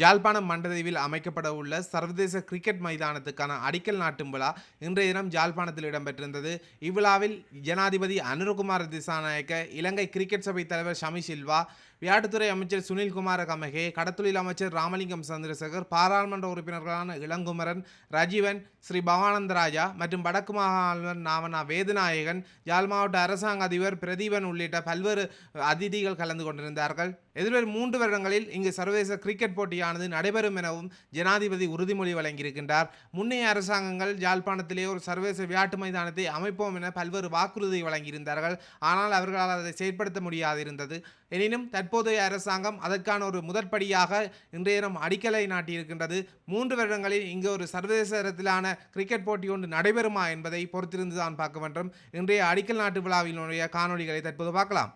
ஜாழ்ப்பாணம் மண்டதீவில் அமைக்கப்பட உள்ள சர்வதேச கிரிக்கெட் மைதானத்துக்கான அடிக்கல் நாட்டும் விழா இன்றைய தினம் ஜாழ்ப்பாணத்தில் இடம்பெற்றிருந்தது. இவ்விழாவில் ஜனாதிபதி அனுரகுமார் திசாநாயக்க இலங்கை கிரிக்கெட் சபை தலைவர் ஷமி சில்வா விளையாட்டுத்துறை அமைச்சர் சுனில்குமார கமகே கடத்தொழில் அமைச்சர் ராமலிங்கம் சந்திரசேகர் பாராளுமன்ற உறுப்பினர்களான இளங்குமரன் ரஜீவன் ஸ்ரீ பவானந்த ராஜா மற்றும் வடக்கு மாகாண நாவனா வேதநாயகன் யாழ் மாவட்ட அரசாங்க அதிபர் பிரதீபன் உள்ளிட்ட பல்வேறு அதிதிகள் கலந்து கொண்டிருந்தார்கள். எதிர்வரும் மூன்று வருடங்களில் இங்கு சர்வதேச கிரிக்கெட் போட்டியானது நடைபெறும் எனவும் ஜனாதிபதி உறுதிமொழி வழங்கியிருக்கின்றார். முன்னைய அரசாங்கங்கள் யாழ்ப்பாணத்திலே ஒரு சர்வதேச விளையாட்டு மைதானத்தை அமைப்போம் என பல்வேறு வாக்குறுதி வழங்கியிருந்தார்கள். ஆனால் அவர்களால் அதை செயற்படுத்த முடியாதிருந்தது. எனினும் தற்போதைய அரசாங்கம் அதற்கான ஒரு முதற்படியாக இன்றைய தினம் அடிக்கலை நாட்டியிருக்கின்றது. மூன்று வருடங்களில் இங்கு ஒரு சர்வதேச தரத்திலான கிரிக்கெட் போட்டி ஒன்று நடைபெறுமா என்பதை பொறுத்திருந்து தான் பார்க்க வேண்டும். இன்றைய அடிக்கல் நாட்டு விழாவினுடைய காணொளிகளை தற்போது பார்க்கலாம்.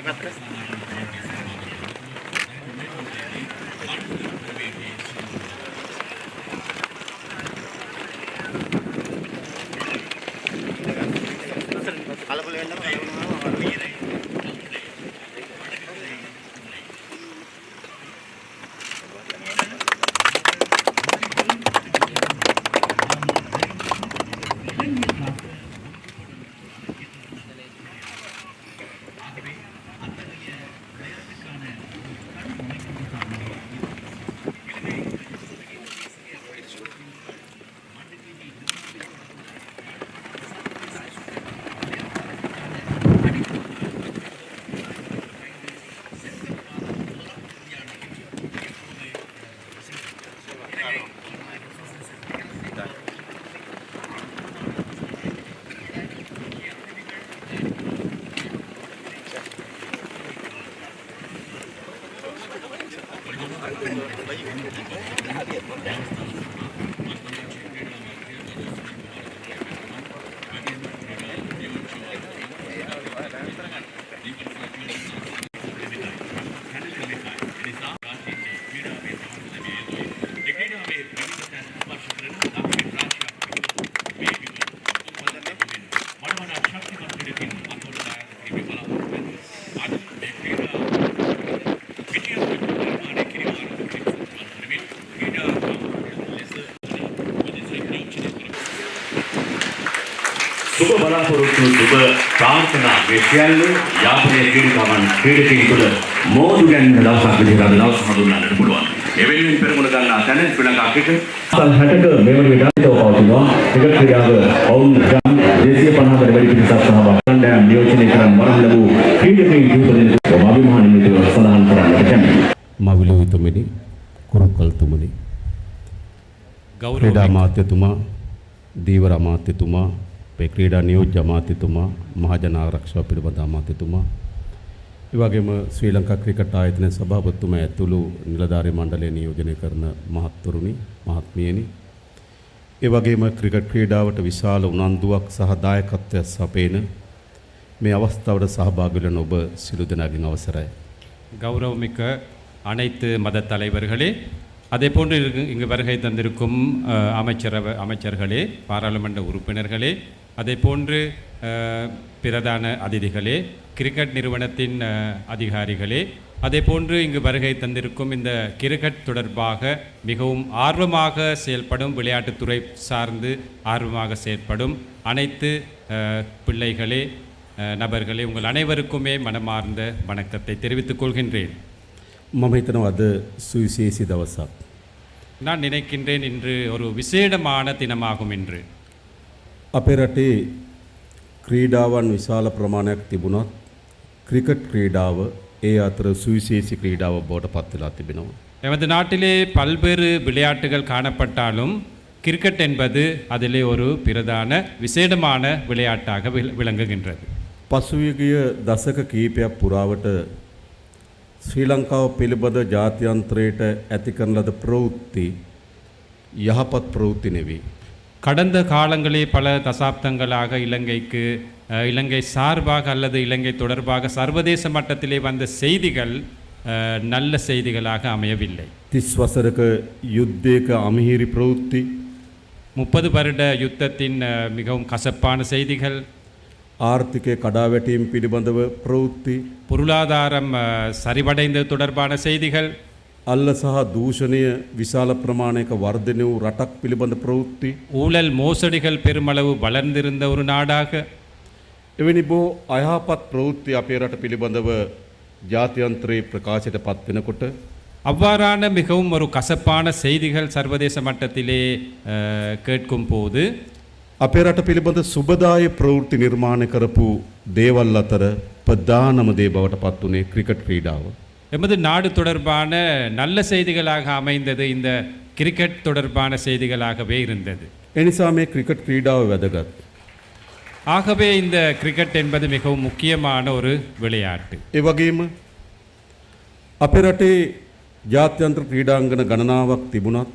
Debat terus, බලාපොරොත්තු සුබ ප්‍රාර්ථනා මේ සියල්ල යාපනයේ ක්‍රීඩකවන් ක්‍රීඩකයින් තුළ මෝදු ගැන්වෙන දවසක් විදිහට අද දවස හඳුන්වන්නට පුළුවන්. එවෙනුවෙන් පෙරමුණ ගන්නා තැන ශ්‍රී ලංකා ක්‍රිකට් සල් 60ක මෙවන විඩාලිතව පවතිනවා. ක්‍රිකට් ක්‍රීඩාව ඔවුන් ගම් 250කට වැඩි පිරිසක් සහභාගී කණ්ඩායම් නියෝජනය කරන් වරන් ලැබූ ක්‍රීඩකයින් කිහිප දෙනෙකු අභිමානීයව සඳහන් කරන්නට කැමැතියි. මවිලෝහිතුමනි කුරුකල්තුමනි ක්‍රීඩා අමාත්‍යතුමා දීවර අමාත්‍යතුමා අපේ ක්‍රීඩා නියෝජ්‍ය අමාත්‍යතුමා මහජන ආරක්ෂාව පිළිබඳ අමාත්‍යතුමා ඒ වගේම ශ්‍රී ලංකා ක්‍රිකට් ආයතන සභාපතිතුමා ඇතුළු නිලධාරී මණ්ඩලය නියෝජනය කරන මහත්තුරුනි මහත්මියනි ඒ වගේම ක්‍රිකට් ක්‍රීඩාවට විශාල උනන්දුවක් සහ දායකත්වයක් සපේන මේ අවස්ථාවට සහභාගී වෙන ඔබ සියලු දෙනාගෙන් අවසරයි கௌரவமிக்க அனைத்து மத தலைவர்களே அதே போன்று இங்கு- இங்கு வருகை தந்திருக்கும் அஹ், அமைச்சரவ அமைச்சர்களே பாராளுமன்ற உறுப்பினர்களே அதே போன்று பிரதான அதிதிகளே கிரிக்கெட் நிறுவனத்தின் அதிகாரிகளே அதே போன்று இங்கு வருகை தந்திருக்கும் இந்த கிரிக்கெட் தொடர்பாக மிகவும் ஆர்வமாக செயல்படும் விளையாட்டுத்துறை சார்ந்து ஆர்வமாக செயல்படும் அனைத்து பிள்ளைகளே நபர்களே உங்கள் அனைவருக்குமே மனமார்ந்த வணக்கத்தை தெரிவித்துக் கொள்கின்றேன். மமைத்தனம் அது சுவிசேசி தவசா நான் நினைக்கின்றேன் இன்று ஒரு விசேடமான தினமாகும் என்று අපේ රටේ ක්‍රීඩාවන් විශාල ප්‍රමාණයක් තිබුණත් ක්‍රිකට් ක්‍රීඩාව ඒ අතර සුවිශේෂි ක්‍රීඩාව බවට පත්වෙලා තිබෙනවා. எமது நாட்டிலே பல்வேறு விளையாட்டுகள் காணப்பட்டாலும் கிரிக்கெட் என்பது அதிலே ஒரு பிரதான விசேடமான விளையாட்டாக வில்- விளங்குகின்றது පසුවිගිය දසක කීපයක් පුරාවට ශ්‍රී ලංකාව පිළිබඳ ජාත්‍යන්ත්‍රයට ඇති කරන ලද ප්‍රවෘත්ති යහපත් ප්‍රවෘත්ති නෙවේ. கடந்த காலங்களே பல தசாப்தங்களாக இலங்கைக்கு இலங்கை சார்பாக அல்லது இலங்கை தொடர்பாக சர்வதேச மட்டத்திலே வந்த செய்திகள் நல்ல செய்திகளாக அமையவில்லை. திஸ்வசருக்கு யுத்தேக்கு அமீரி பிரவృత్తి முப்பது வருட யுத்தத்தின் மிகவும் கசப்பான செய்திகள். ஆர்த்திக கடாவெட்டியும் பிடிபந்தவ பிரவృత్తి பொருளாதாரம் சரிவடைந்தது தொடர்பான செய்திகள். අල්ල සහ දූෂණය විශාල ප්‍රමාණයක වර්ධනය වූ රටක් පිළිබඳ ප්‍රවෘත්ති ஊழல் மோசடிகள் பெருமளவு வளர்ந்திருந்த ஒரு நாடாக එවැනි බෝ අයහපත් ප්‍රවෘත්ති අපේ රට පිළිබඳව ජාත්‍යන්ත්‍රයේ ප්‍රකාශයට පත්වෙනකොට அவ்வாறான மிகவும் ஒரு கசப்பான செய்திகள் சர்வதேச மட்டத்திலே அஹ், கேட்கும் போது අපේ රට පිළිබඳ සුබදාය ප්‍රවෘත්ති නිර්මාණය කරපු දේවල් අතර ප්‍රධානම දේ බවට පත් වනේ ක්‍රිකට් ක්‍රීඩාව. எமது நாடு தொடர்பான நல்ல செய்திகளாக அமைந்தது இந்த கிரிக்கெட் தொடர்பான செய்திகளாகவே இருந்தது එනිසා මේ ක්‍රිකට් ක්‍රීඩාව වැදගත්. ஆகவே இந்த கிரிக்கெட் என்பது மிகவும் முக்கியமான ஒரு விளையாட்டு ඒ වගේම අපේ රටේ ජාත්‍යන්ත්‍ර ක්‍රීඩාංගන ගණනාවක් තිබුණත්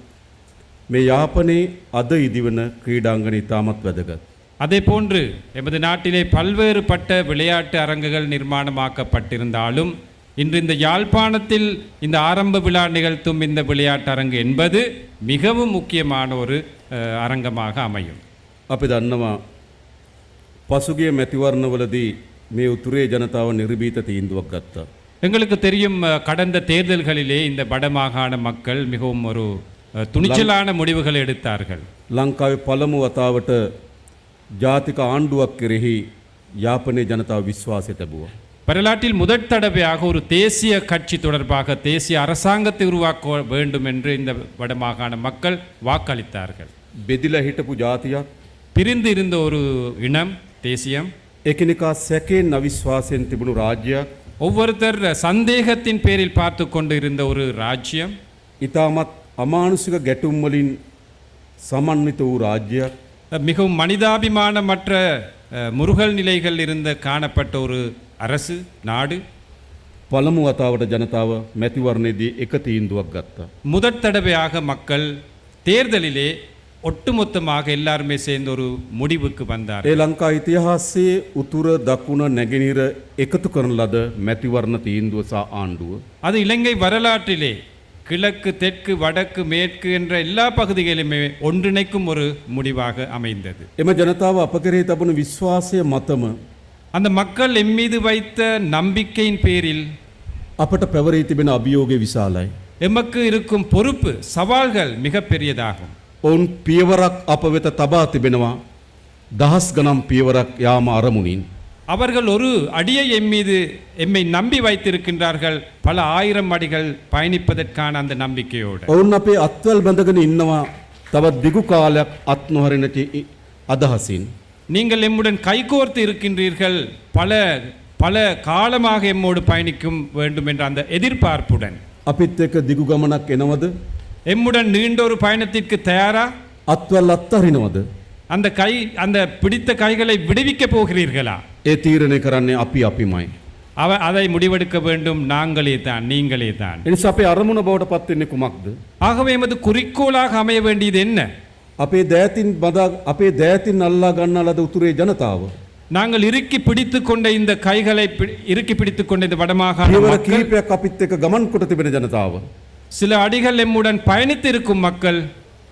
මේ යාපනයේ අද ඉදිවන ක්‍රීඩාංගන ඉතාමත් වැදගත්. அதே போன்று எமது நாட்டிலே பல்வேறுபட்ட விளையாட்டு அரங்குகள் நிர்மாணமாக்கப்பட்டிருந்தாலும் இன்று இந்த யாழ்ப்பாணத்தில் இந்த ஆரம்ப விழா நிகழ்த்தும் இந்த விளையாட்டு அரங்கு என்பது மிகவும் முக்கியமான ஒரு அஹ், அரங்கமாக அமையும் අපි දන්නවා පසුගිය මැතිවරණවලදී මේ උතුරේ ජනතාව නිර්භීත තීන්දුවක් ගත්තා. எங்களுக்கு தெரியும் அஹ், கடந்த தேர்தல்களிலே இந்த வடமாகாண மக்கள் மிகவும் ஒரு அஹ், துணிச்சலான முடிவுகளை எடுத்தார்கள் ලංකාවේ පළමු වතාවට ජාතික ආණ්ඩුවක් කෙරෙහි යාපනය ජනතාව විශ්වාසය තැබුව. வரலாற்றில் முதற் தடவையாக ஒரு தேசிய கட்சி தொடர்பாக தேசிய அரசாங்கத்தை உருவாக்க வேண்டும் என்று இந்த வடமாகாண மக்கள் வாக்களித்தார்கள். பெதில ஹிட்டபு ஜாதியா பிரிந்து இருந்த ஒரு இனம் தேசியம் எக்கினிகா செகே நவிஸ்வாசன் திபுனு ராஜ்யா ஒவ்வொருத்தர் சந்தேகத்தின் பேரில் பார்த்து கொண்டு இருந்த ஒரு ராஜ்யம் இதாமத் அமானுஷிக கெட்டுமலின் சமன்வித்த ஒரு ராஜ்ய மிகவும் மனிதாபிமானமற்ற முருகல் நிலைகள் இருந்த காணப்பட்ட ஒரு அரசு நாடு පළමු වතාවට ජනතාව මැතිවරණයේදී එක තීන්දුවක් ගත්තා. முதற் தடவையாக மக்கள் தேர்தலிலே ஒட்டுமொத்தமாக எல்லாருமே சேர்ந்து ஒரு முடிவுக்கு வந்தார் ඒ ලංකා ඉතිහාසයේ උතුර දකුණ නැගෙනීර එකතු කරන ලද මැතිවරණ තීන්දුව සහ ආණ්ඩුව. அது இலங்கை வரலாற்றிலே கிழக்கு தெற்கு வடக்கு மேற்கு என்ற எல்லா பகுதிகளிலுமே ஒன்றிணைக்கும் ஒரு முடிவாக அமைந்தது එම ජනතාව අප කෙරෙහි තබන විශ්වාසය මතම அந்த மக்கள் எம்மீது வைத்த நம்பிக்கையின் பேரில் අපට පැවරී තිබෙන අභියෝගය විශාලයි. எமக்கு இருக்கும் பொறுப்பு சவால்கள் மிக பெரியதாகும் ඔවුන් පියවරක් අප වෙත තබා තිබෙනවා දහස් ගනම් පියවරක් යාම අරමුණින්. அவர்கள் ஒரு அடியை எம்மீது எம்மை நம்பி வைத்திருக்கின்றார்கள் பல ஆயிரம் அடிகள் பயணிப்பதற்கான அந்த நம்பிக்கையோடு ඔවුන් අපේ අත්වල් බඳගෙන ඉන්නවා තවත් දිගු කාලයක් අත් නොහරිනට අදහසින්. நீங்கள் எம்முடன் கைகோர்த்து இருக்கின்றீர்கள் பல பல காலமாக எம்மோடு பயணிக்கும் வேண்டும் என்ற அந்த எதிர்பார்ப்புடன் අපිත් එක දිගු ගමනක් එනවද எம்முடன் நீண்ட ஒரு பயணத்திற்கு தயாரா අත්වල් අත්තහරිනවද. அந்த கை அந்த பிடித்த கைகளை விடுவிக்க போகிறீர்களா ඒ තීරණය කරන්නේ අපි අපිමයි. அவ அதை முடிவெடுக்க வேண்டும் நாங்களே தான் நீங்களே தான் එනිසා අපේ අරමුණ බවට පත්වෙන්නේ කුමක්ද. ஆகவே எமது குறிக்கோளாக அமைய வேண்டியது என்ன අපේ දෑතින් බදා අපේ දෑතින් අල්ලා ගන්න ලද උතුරේ ජනතාව. நாங்கள் இறுக்கி பிடித்து கொண்ட இந்த கைகளை பி- இறுக்கி பிடித்து கொண்ட இந்த வடமாகாண පියවර மக்கள், කීපයක් අපිත් එක ගමන් කොට තිබෙන ජනතාව. சில அடிகள் எம்முடன் பயணித்து இருக்கும் மக்கள்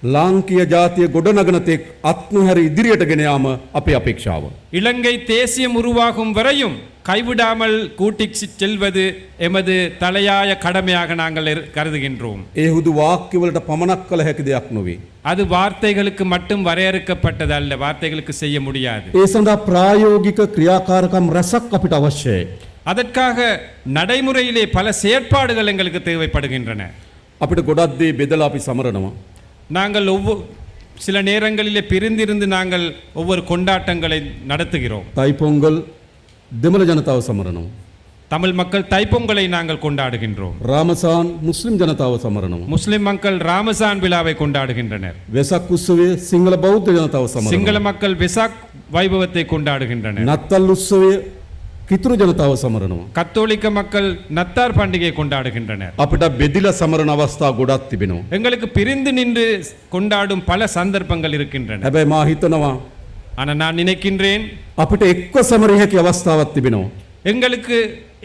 ලාංකීය ජාතිය ගොඩනගනතෙක් අත්නොහැර ඉදිරියට ගෙන යාම අපේ අපේක්ෂාව. இலங்கை தேசியம் உருவாகும் வரையும் கைவிடாமல் கூட்டிச் செல்வது எமது தலையாய கடமையாக நாங்கள் இரு- கருதுகின்றோம் ඒ හුදු වාක්‍යවලට පමණක් කළ හැකි දෙයක් නොවේ. அது வார்த்தைகளுக்கு மட்டும் வரையறுக்கப்பட்டது அல்ல வார்த்தைகளுக்கு செய்ய முடியாது ඒ සඳහා ප්‍රායෝගික ක්‍රියාකාරකම් රැසක් අපිට අවශ්‍යයි. அதற்காக நடைமுறையிலே பல செயற்பாடுகள் எங்களுக்கு தேவைப்படுகின்றன අපිට ගොඩක් දේ බෙදලා අපි සමරනවා. நாங்கள் ஒவ்வொரு சில நேரங்களிலே பிரிந்திருந்து நாங்கள் ஒவ்வொரு கொண்டாட்டங்களை நடத்துகிறோம். தைப்பொங்கல் திமல ஜனதாவ சமரணம். தமிழ் மக்கள் தைப்பொங்கலை நாங்கள் கொண்டாடுகின்றோம். ராமசான் முஸ்லிம் ஜனதாவ சமரணம். முஸ்லிம் மக்கள் ராமசான் விழாவை கொண்டாடுகின்றனர். வெசாக் உற்சவே சிங்கள பௌத்த ஜனதாவ சமரணம். சிங்கள மக்கள் வெசாக் வைபவத்தை கொண்டாடுகின்றனர். நத்தல் உற்சவே කිතුරු ජනතාව සමරනවා. கத்தோலிக்க மக்கள் நத்தார் பண்டிகையை கொண்டாடுகின்றனர் අපිට බෙදිල සමරණ අවස්ථා ගොඩක් තිබෙනවා. எங்களுக்கு பிரிந்து நின்று கொண்டாடும் பல சந்தர்ப்பங்கள் இருக்கின்றன හැබැයි මා හිතනවා ஆனால் நான் நினைக்கின்றேன் අපිට එක්ව සමරිය හැකි අවස්ථාවක් තිබෙනවා. எங்களுக்கு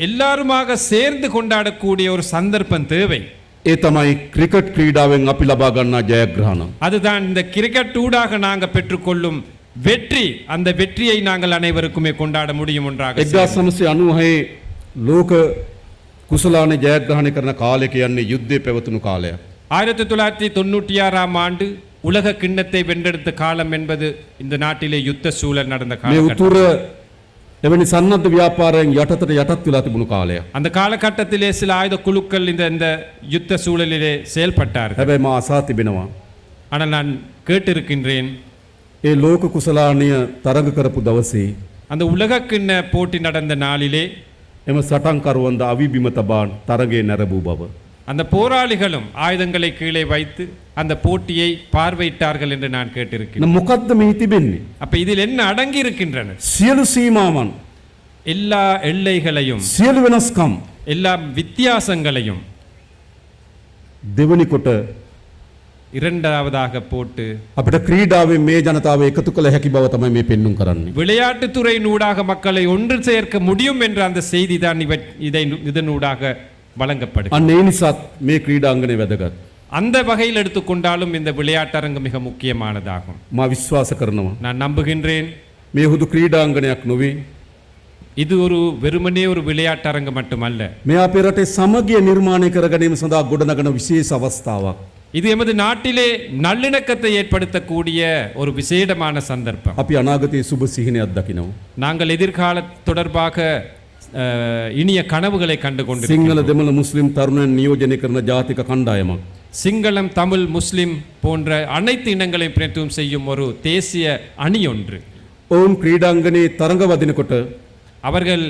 எல்லாருமாக சேர்ந்து கொண்டாடக்கூடிய ஒரு சந்தர்ப்பம் தேவை ඒ තමයි ක්‍රිකට් ක්‍රීඩාවෙන් අපි ලබා ගන්නා ජයග්‍රහණ. அதுதான் இந்த கிரிக்கெட் ஊடாக நாங்கள் பெற்றுக்கொள்ளும் வெற்றி அந்த வெற்றியை நாங்கள் அனைவருக்குமே கொண்டாட முடியும் ஒன்றாக එක්දා සමසය අනුහේ ලෝක කුසලාන ජයග්‍රහණය කරන කාලය කියන්නේ යුද්ධය පැවතුණු කාලයක්. ஆயிரத்தி தொள்ளாயிரத்தி தொண்ணூற்றி ஆறாம் ஆண்டு உலக கிண்ணத்தை வென்றெடுத்த காலம் என்பது இந்த நாட்டிலே யுத்த சூழல் நடந்த මේ காலகட்டம் උතුර එවැනි සන්නද්ධ ව්‍යාපාරයෙන් යටතට යටත් වෙලා තිබුණු කාලයක්. அந்த காலகட்டத்திலே சில ஆயுத குழுக்கள் இந்த இந்த யுத்த சூழலிலே செயல்பட்டார்கள் හැබැයි මා අසා තිබෙනවා. ஆனால் நான் கேட்டிருக்கின்றேன் ඒ ලෝක කුසලානය තරඟ කරපු දවසේ அந்த உலக கிண்ண போட்டி நடந்த நாளிலே එම සටන්කරුවන්ද අවිබිම තබාන් තරගේ නැරබූ බව. அந்த போராளிகளும் ஆயுதங்களை கீழே வைத்து அந்த போட்டியை பார்வையிட்டார்கள் என்று நான் கேட்டிருக்கிறேன் න මොකක්ද මෙහි තිබෙන්නේ. அப்ப இதில் என்ன அடங்கி இருக்கின்றன සියලු සීමාවන් எல்லா எல்லைகளையும் සියලු වෙනස්කම් எல்லா வித்தியாசங்களையும் දෙවනිකොට இரண்டாவதாக போட்டு අපට ක්‍රීඩාවෙන් මේ ජනතාව එකතු කළ හැකි බව තමයි මේ පෙන්නුම් කරන්නේ. விளையாட்டுத்துறையினூடாக மக்களை ஒன்று சேர்க்க முடியும் என்ற அந்த செய்தி தான் இவ இதை இதனூடாக வழங்கப்படும் අන්න ඒ නිසාත් මේ ක්‍රීඩාංගනය වැදගත්. அந்த வகையில் எடுத்துக்கொண்டாலும் இந்த விளையாட்டரங்கு மிக முக்கியமானதாகும் මා විශ්වාස කරනවා. நான் நம்புகின்றேன் මේ හුදු ක්‍රීඩාංගනයක් නොවේ. இது ஒரு வெறுமனே ஒரு விளையாட்டரங்கு மட்டுமல்ல මේ අපේ රටේ සමගිය නිර්මාණය කර ගැනීම සඳහා ගොඩනගන විශේෂ අවස්ථාවක්. இது எமது நாட்டிலே நல்லிணக்கத்தை ஏற்படுத்தக்கூடிய ஒரு விசேடமான சந்தர்ப்பம் අපි අනාගතයේ සුභ සිහිනයක් දකිනවා. நாங்கள் எதிர்கால தொடர்பாக அஹ், இனிய கனவுகளை கண்டு සිංහල கொண்டிருக்கிறோம் දෙමළ මුස්ලිම් තරුණයන් නියෝජනය කරන ජාතික කණ්ඩායමක්. சிங்களம் தமிழ் முஸ்லிம் போன்ற அனைத்து இனங்களையும் பிரதித்துவம் செய்யும் ஒரு தேசிய அணி ஒன்று ඔවුන් ක්‍රීඩාංගනයේ තරඟ වදිනකොට அவர்கள்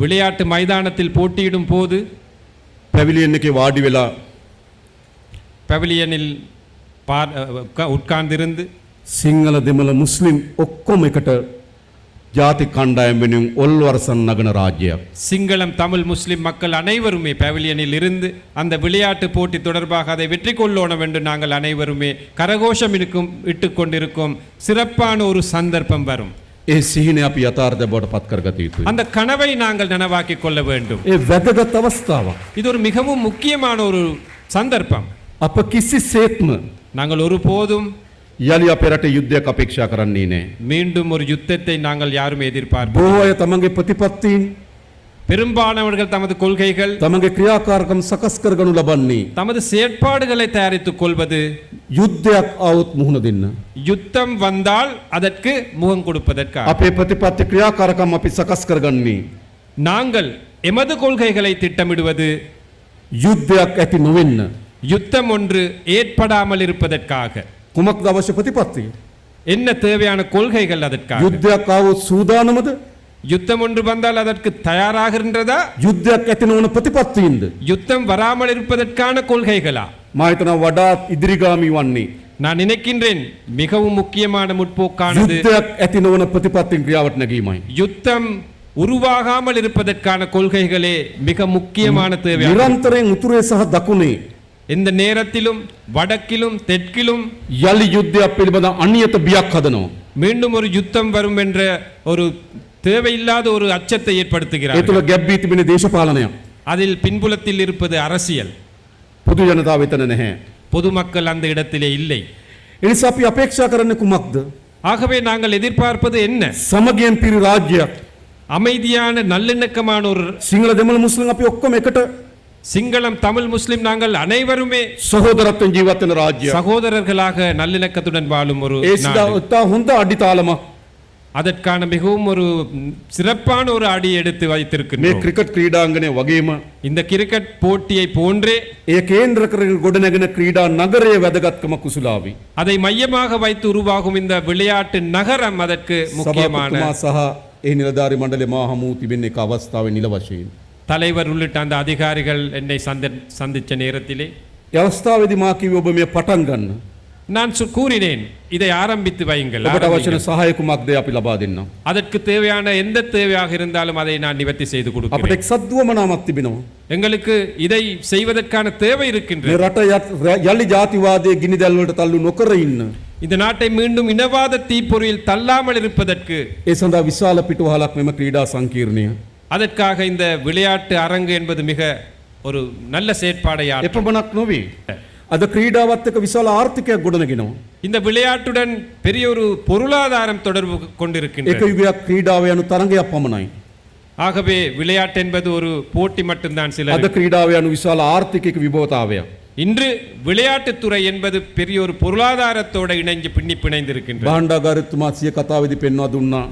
விளையாட்டு மைதானத்தில் போட்டியிடும் போது පැවිලියෙන් එකේ වාඩි වෙලා பவிலியனில் பார் அஹ், உட்கா- உட்கார்ந்திருந்து සිංහල දෙමළ මුස්ලිම් ඔක්කොම එකට ජාති කණ්ඩායම් වෙනුවෙන් ඔල්වරසන් නගන රාජ්‍යයක්. சிங்களம் தமிழ் முஸ்லிம் மக்கள் அனைவருமே பவிலியனில் இருந்து அந்த விளையாட்டு போட்டி தொடர்பாக அதை வெற்றி கொள்ளோணும் என்று நாங்கள் அனைவருமே கரகோஷம் இருக்கும் இட்டுக் கொண்டிருக்கும் சிறப்பான ஒரு சந்தர்ப்பம் வரும் ඒ සිහින අපි යථාර්ථ බවට පත් කරගත යුතුයි. அந்த கனவை நாங்கள் நனவாக்கிக் கொள்ள வேண்டும் ඒ වැදගත් අවස්ථාවක්. இது ஒரு மிகவும் முக்கியமான ஒரு சந்தர்ப்பம் අප කිසි සේත්ම நாங்கள் ஒருபோதும் යළි අපේ රට යුද්ධයක් අපේක්ෂා කරන්නේ නෑ. மீண்டும் ஒரு யுத்தத்தை நாங்கள் யாரும் எதிர்பார்ப்போம் බොහෝ අය තමන්ගේ ප්‍රතිපත්තීන් பெரும்பாலானவர்கள் தமது கொள்கைகள் තමන්ගේ ක්‍රියාකාරකම් සකස් කරගනු ලබන්නේ. தமது செயற்பாடுகளை தயாரித்துக் கொள்வது යුද්ධයක් අවුත් මුහුණ දෙන්න. யுத்தம் வந்தால் அதற்கு முகம் கொடுப்பதற்காக අපේ ප්‍රතිපත්ති ක්‍රියාකාරකම් අපි සකස් කරගන්නේ. நாங்கள் எமது கொள்கைகளை திட்டமிடுவது යුද්ධයක් ඇති නොවෙන්න. யுத்தம் ஒன்று ஏற்படாமல் இருப்பதற்காக කුමක් අවශ්‍ය ප්‍රතිපත්තිය. என்ன தேவையான கொள்கைகள் அதற்காக යුද්ධයක් අවුත් සූදානමද யுத்தம் ஒன்று வந்தால் அதற்கு தயாராகின்றதா යුද්ධයක් ඇති නොවන ප්‍රතිපත්තිීන්ද. யுத்தம் வராமல் இருப்பதற்கான கொள்கைகளா මහිතන වඩාත් ඉදිරිගාමී වන්නේ. நான் நினைக்கின்றேன் மிகவும் முக்கியமான முற்போக்கானது යුද්ධයක් ඇති නොවන ප්‍රතිපත්තින් ක්‍රියාවට නැගීමයි. யுத்தம் உருவாகாமல் இருப்பதற்கான கொள்கைகளே மிக முக்கியமான தேவை නිරන්තරයෙන් උතුරේ සහ දකුණේ இந்த நேரத்திலும் வடக்கிலும் தெற்கிலும் යළි යුද්ධයක් පිළිබඳ අනියත බියක් හදනවා. மீண்டும் ஒரு யுத்தம் வரும் என்ற ஒரு தேவையில்லாத ஒரு அச்சத்தை ඒ ஏற்படுத்துகிறார் තුළ ගැබ්බී තිබෙන දේශපාලනයක්. அதில் பின்புலத்தில் இருப்பது அரசியல் පොදු ජනතාව වෙතන නැහැ. பொதுமக்கள் அந்த இடத்திலே இல்லை එනිසා අපි අපේක්ෂා කරන්න කුමක්ද. ஆகவே நாங்கள் எதிர்பார்ப்பது என்ன සමගියෙන් පිරි රාජ්‍යයක්. அமைதியான நல்லிணக்கமான ஒரு සිංහල දෙමළ මුස්ලිම් අපි ඔක්කොම එකට சிங்களம் தமிழ் முஸ்லிம் நாங்கள் அனைவருமே சகோதரத்தின் ஜீவத்தின் ராஜ்யம். சகோதரர்களாக நல்லிணக்கத்துடன் வாழும் ஒரு அடித்தாளமா அதற்கான மிகவும் ஒரு சிறப்பான ஒரு அடி எடுத்து வைத்திருக்கிறோம் கிரிக்கெட் கிரீடாங்கனே வகைமா இந்த கிரிக்கெட் போட்டியை போன்றே ஏ கேந்திர கொடுநகன கிரீடா நகரே வெதகத்கம குசுலாவி. அதை மையமாக வைத்து உருவாகும் இந்த விளையாட்டு நகரம் அதற்கு முக்கியமான சஹா ஏ நிலதாரி மண்டலி மண்டலமாக மூத்தி அவஸ்தாவை நிலவசேன் තිබෙන්නේ එක අවස්ථාවේ නිල වශයෙන්. தலைவர் உள்ளிட்ட அந்த அதிகாரிகள் என்னை சந்தி சந்திச்ச நேரத்திலே ඒ අවස්ථාවේදී මා කිව්වේ ඔබ මේ පටන් ගන්න. நான் சு- கூறினேன் இதை ஆரம்பித்து வையுங்கள் ඔබට අවශ්‍ය ஆரம்பிங்கள். සහාය කුමක්ද අපි ලබා දෙන්නම්. அதற்கு தேவையான எந்த தேவையாக இருந்தாலும் அதை நான் நிவர்த்தி செய்து අපට கொடுக்கிறேன் එක්සත් දුවමනාවක් තිබෙනවා. எங்களுக்கு இதை செய்வதற்கான தேவை මේ இருக்கின்றது රට යත්- යළි ජාතිවාදයේ ගිනි දැල්වලට තල්ලු නොකර ඉන්න. இந்த நாட்டை மீண்டும் இனவாத தீப்பொறியில் தள்ளாமல் இருப்பதற்கு ඒ සඳහා විශාල පිටුවහලක් මෙම ක්‍රීඩා සංකීර්ණය. அதற்காக இந்த விளையாட்டு அரங்கு என்பது மிக ஒரு நல்ல செயற்பாடை ஆற்ற එපමණක් නොවේ. අද ක්‍රීඩාවත් එක විශාල ආර්ථිකයක් ගොඩනගෙනවා. இந்த விளையாட்டுடன் பெரிய ஒரு பொருளாதாரம் தொடர்பு එක கொண்டிருக்கின்றது යුගයක් ක්‍රීඩාව යනු තරගයක් පමණයි. ஆகவே விளையாட்டு என்பது ஒரு போட்டி மட்டும்தான் අද சில ක්‍රීඩාව යනු විශාල ආර්ථිකයක විභවතාවයක්. இன்று விளையாட்டுத்துறை என்பது பெரிய ஒரு பொருளாதாரத்தோட இணைஞ்சு பின்னி பிணைந்திருக்கின்றது බාණ්ඩාගාරතුමා සිය කතාවේදී පෙන්වා දුන්නා.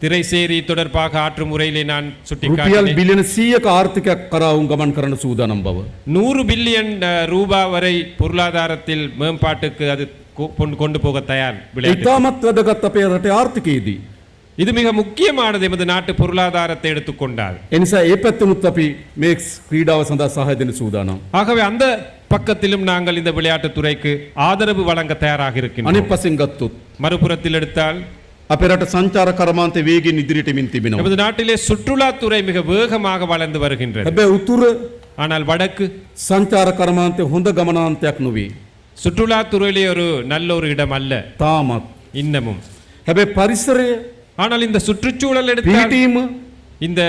திரைசேரி தொடர்பாக ஆற்றும் முறையிலே நான் රුපියල් சுட்டிக்காட்டினேன் බිලියන 100ක ආර්ථිකයක් කරා උන් ගමන් කරන්න සූදානම් බව. நூறு பில்லியன் அஹ், ரூபாய் வரை பொருளாதாரத்தில் மேம்பாட்டுக்கு அது கொ- கொண்டு- கொண்டு போக தயார் விளையாட்டு ඉතාමත් වැදගත් අපේ රටේ ආර්ථිකයේදී. இது மிக முக்கியமானது எமது நாட்டு பொருளாதாரத்தை எடுத்துக்கொண்டால் එනිසා ඒ පැත්තමුත් අපි මේ ක්‍රීඩාව සඳහා සහය දෙන සූදානම්. ஆகவே அந்த பக்கத்திலும் நாங்கள் இந்த விளையாட்டுத் துறைக்கு ஆதரவு வழங்க தயாராக இருக்கின்றோம் අනිත් පසෙන් ගත්තොත් மறுபுறத்தில் எடுத்தால் අපේ රට සංචාර කර්මාන්තය වේගෙන් ඉදිරියට එමින් තිබෙනවා. நமது நாட்டிலே சுற்றுலாத்துறை மிக வேகமாக வளர்ந்து வருகின்றது හැබැයි උතුර ஆனால் வடக்கு සංචාර කර්මාන්තය හොඳ ගමනාන්තයක් නොවේ. சுற்றுலாத்துறையிலே ஒரு நல்ல ஒரு இடம் அல்ல තාමත්. இன்னமும் හැබැයි පරිසරය ஆனால் இந்த சுற்றுச்சூழல் எடுத்தால் පිහිටීම இந்த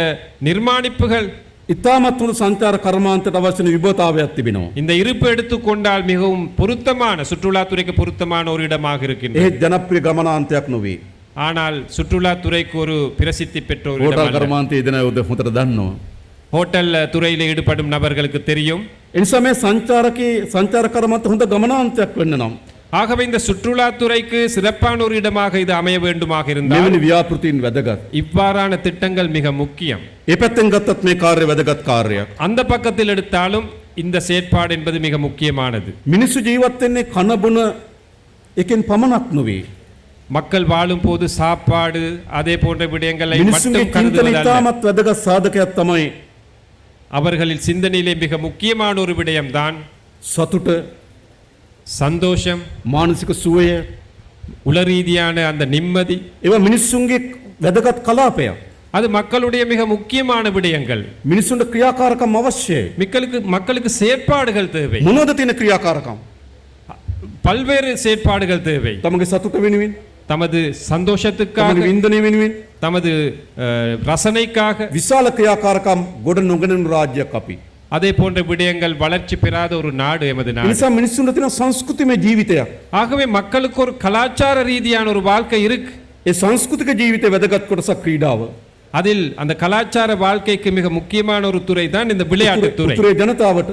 நிர்மாணிப்புகள் ඉතාමත් වුණු සංචාර කර්මාන්තයට අවශ්‍යන විභතාවයක් තිබෙනවා. இந்த இருப்பு எடுத்துக்கொண்டால் மிகவும் பொருத்தமான சுற்றுலாத்துறைக்கு பொருத்தமான ஒரு இடமாக இருக்கின்றது ඒ ජනප්‍රිය ගමනාන්තයක් නොවේ. ஆனால் சுற்றுலாத்துறைக்கு ஒரு பிரசித்தி பெற்ற ஒரு இடம் හෝටල් அல்ல. කර්මාන්තය දෙන යොද හොඳට දන්නවා. ஹோட்டல் துறையில் ஈடுபடும் நபர்களுக்கு தெரியும் එනිසා මේ සංචාරකයේ සංචාර කර්මාන්ත හොඳ ගමනාන්තයක් වෙන්න නම්. ஆகவே இந்த சுற்றுலாத்துறைக்கு சிறப்பான ஒரு இடமாக இது அமைய வேண்டுமாக இருந்தால் මෙවැනි ව්‍යාපෘතින් වැදගත්. இவ்வாறான திட்டங்கள் மிக முக்கியம் ඒ පැත්තෙන් ගත්තත් මේ කාර්ය වැදගත් කාර්යයක්. அந்த பக்கத்தில் எடுத்தாலும் இந்த செயற்பாடு என்பது மிக முக்கியமானது මිනිස්සු ජීවත් වෙන්නේ කනබුන එකෙන් පමණක් නොවේ. மக்கள் வாழும் போது சாப்பாடு அதே போன்ற விடயங்களை மட்டும் கருதுவதல்ல. சாதக அவர்களின் சிந்தனையிலே மிக முக்கியமான ஒரு விடயம்தான் சத்துட்டு சந்தோஷம் மானசிக சுவைய உளரீதியான அந்த நிம்மதி. இவன் மினிசுங்கி வெதக கலாபயம் அது மக்களுடைய மிக முக்கியமான விடயங்கள். மினிசுண்ட கிரியாக்காரகம் அவசியம் மக்களுக்கு மக்களுக்கு செயற்பாடுகள் தேவை. முனோதத்தின கிரியாக்காரகம் பல்வேறு செயற்பாடுகள் தேவை. தமக்கு சத்துட்ட வேணுவின் தமது තමගේ சந்தோஷத்துக்காக වින්දනය වෙනුවෙන් தமது அஹ், ரசனைக்காக විශාල ක්‍රියාකාරකම් ගොඩ නොගැනෙන රාජ්‍යයක් අපි. அதே போன்ற விடயங்கள் வளர்ச்சி பெறாத ஒரு நாடு எமது ඒ நாடு නිසා මිනිස්සුන්ට තියෙන සංස්කෘතිමය ජීවිතයක්. ஆகவே மக்களுக்கு ஒரு கலாச்சார ரீதியான ஒரு வாழ்க்கை இருக்கு ඒ සංස්කෘතික ජීවිතය වැදගත් කොටසක් ක්‍රීඩාව. அதில் அந்த கலாச்சார வாழ்க்கைக்கு மிக முக்கியமான ஒரு துறை தான் இந்த விளையாட்டுத் துறை උතුරේ ජනතාවට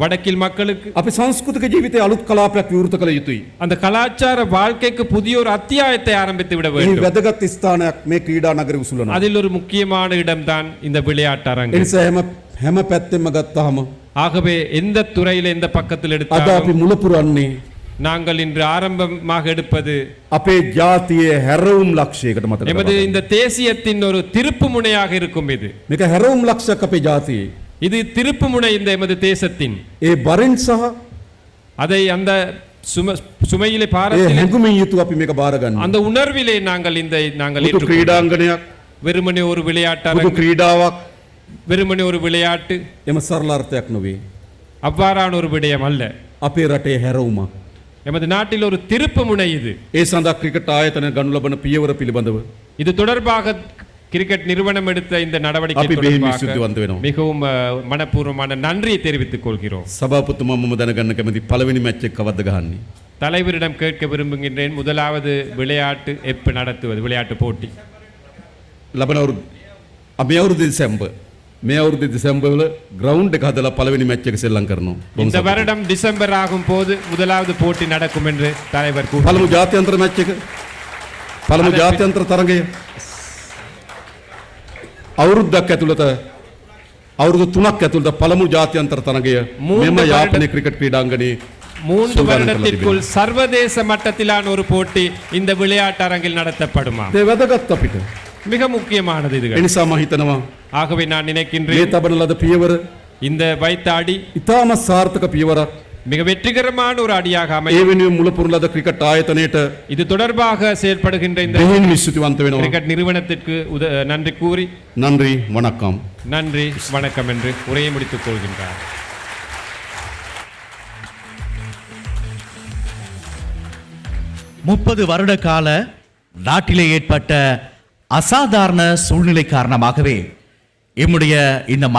வடக்கில் மக்களுக்கு අපි සංස්කෘතික ජීවිතය අලුත් කලාපයක් විවෘත කළ යුතුයි. அந்த கலாச்சார வாழ்க்கைக்கு புதிய ஒரு அத்தியாயத்தை ஆரம்பித்து விட එහි வேண்டும் වැදගත් ස්ථානයක් මේ ක්‍රීඩා නගර උසුලනවා. அதில் ஒரு முக்கியமான இடம்தான் இந்த விளையாட்டரங்கு එනිසා හැම හැම පැත්තෙම ගත්තාම ஆகவே எந்த துறையில எந்த பக்கத்தில் අද எடுத்தாலும் අපි මුලපුරන්නේ நாங்கள் இன்று ஆரம்பமாக எடுப்பது අපේ ජාතියේ හැරවුම් ලක්ෂයකට මතක எமது තබා இந்த தேசியத்தின் ஒரு திருப்பு முனையாக இருக்கும் இது ගන්න. මේක හැරවුම් ලක්ෂයක් අපේ ජාතියේ. இது திருப்பு முனை இந்த எமது தேசத்தின் ඒ බරින් සහ அதை அந்த சும சுமையிலே ඒ பாரத்தில் හැඟුමින් යුතුව අපි මේක බාරගන්න. அந்த உணர்விலே நாங்கள் இந்த நாங்கள் මුතු ஏற்றுக்கொள்கிறோம். ක්‍රීඩාංගනයක් வெறுமனே ஒரு මුතු விளையாட்டு ක්‍රීඩාවක් வெறுமனே ஒரு விளையாட்டு එම සරලාර්ථයක් නොවේ. அவ்வாறான ஒரு விடயம் அல்ல අපේ රටේ හැරවුමක්. எமது நாட்டில் ஒரு திருப்பு முனை இது ඒ සඳහා ක්‍රිකට් ආයතන ගනු ලබන පියවර පිළිබඳව இது தொடர்பாக கிரிக்கெட் நிறுவனம் எடுத்த இந்த நடவடிக்கை மிகவும் மனப்பூர்வமான நன்றியை தெரிவித்துக் கொள்கிறோம். சபாபத்து மமதன பலவினி மேட்சை கவர்ந்தகானி தலைவரிடம் கேட்க விரும்புகின்றேன். முதலாவது விளையாட்டு எப்போ நடத்துவது? விளையாட்டு போட்டி. இந்த வருடம் டிசம்பர் ஆகும் போது முதலாவது போட்டி நடக்கும் என்று தலைவர் பலமு ஜாத்தியந்திர மேட்சுக்கு பலமு ஜாத்தியந்திர தரங்க අවුරුද්දක් ඇතුළත අවුරුදු තුනක් ඇතුළත පළමු ජාත්‍යන්තර තරගය மூன்று මෙම வருட- යාපනයේ ක්‍රිකට් ක්‍රීඩාංගණයේ மூன்று சூதானம் வருடத்திற்குள் சர்வதேச மட்டத்திலான ஒரு போட்டி இந்த விளையாட்டரங்கில் நடத்தப்படுமா ඒ වැදගත් අපිට. மிக முக்கியமானது ඒ இதுகள் නිසා මම හිතනවා ஆகவே நான் මේ நினைக்கின்றேன் තබන ලද පියවර இந்த வைத்த அடி ඉතාමත් සාර්ථක පියවරක්. மிக வெற்றிகரமான ஒரு அடியாக ඒ அமையும் වෙනුවෙන් මුලපුරන ලද ක්‍රිකට් ආයතනයට இது தொடர்பாக செயல்படுகின்ற இந்த බෙහෙවින් ස්තුතිවන්ත වෙනවා. கிரிக்கெட் நிறுவனத்திற்கு உத நன்றி கூறி නන්රි වනක්කම්. நன்றி வணக்கம் என்று உரையை முடித்துக் கொள்கின்றார் முப்பது வருட கால நாட்டிலே ஏற்பட்ட அசாதாரண சூழ்நிலை காரணமாகவே எம்முடைய இந்த